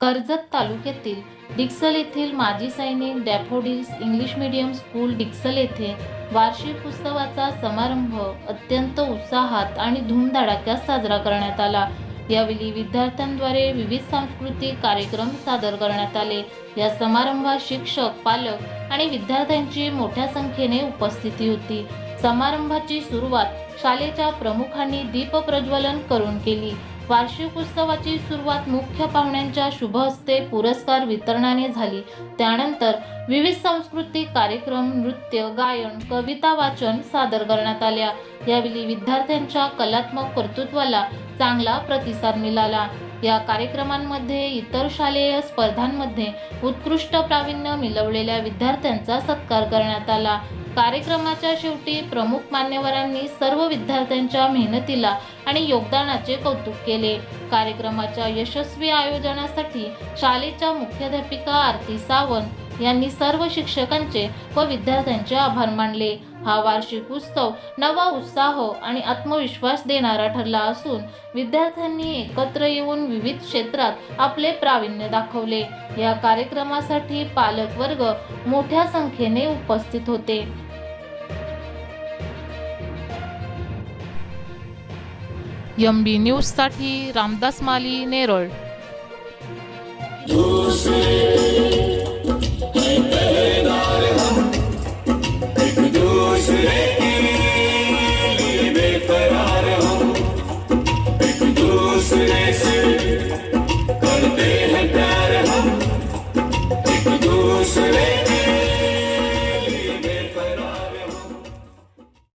कर्जत तालुक्यातील डिक्सल येथील माजी सैनिक Daffodils English medium school Diksal येथे वार्षिक उत्सवाचा समारंभ अत्यंत उत्साहात आणि धूमधडाक्यात साजरा करण्यात आला. यावेळी विद्यार्थ्यांद्वारे विविध सांस्कृतिक कार्यक्रम सादर करण्यात आले. या समारंभात शिक्षक पालक आणि विद्यार्थ्यांची मोठ्या संख्येने उपस्थिती होती. समारंभाची सुरुवात शाळेच्या प्रमुखांनी दीपप्रज्वलन करून केली. वार्षिक उत्सवाची सुरुवात मुख्य पाहुण्यांच्या शुभ हस्ते पुरस्कार वितरणाने झाली. त्यानंतर विविध सांस्कृतिक कार्यक्रम नृत्य गायन कविता वाचन सादर करण्यात आल्या. यावेळी विद्यार्थ्यांच्या कलात्मक कर्तृत्वाला चांगला प्रतिसाद मिळाला. या कार्यक्रमांमध्ये इतर शालेय स्पर्धांमध्ये उत्कृष्ट प्रावीण्य मिळवलेल्या विद्यार्थ्यांचा सत्कार करण्यात आला. कार्यक्रमाच्या शेवटी प्रमुख मान्यवरांनी सर्व विद्यार्थ्यांच्या मेहनतीला आणि योगदानाचे कौतुक केले. कार्यक्रमाच्या यशस्वी आयोजनासाठी शाळेच्या मुख्याध्यापिका आरती सावंत यांनी सर्व शिक्षकांचे व विद्यार्थ्यांचे आभार मानले. हा वार्षिक उत्सव नवा उत्साह आणि आत्मविश्वास देणारा ठरला असून विद्यार्थ्यांनी एकत्र येऊन विविध क्षेत्रात आपले प्रावीण्य दाखवले. या कार्यक्रमासाठी पालक वर्ग मोठ्या संख्येने उपस्थित होते. एम बी न्यूजसाठी रामदास माली नेरळ. Sine, sine.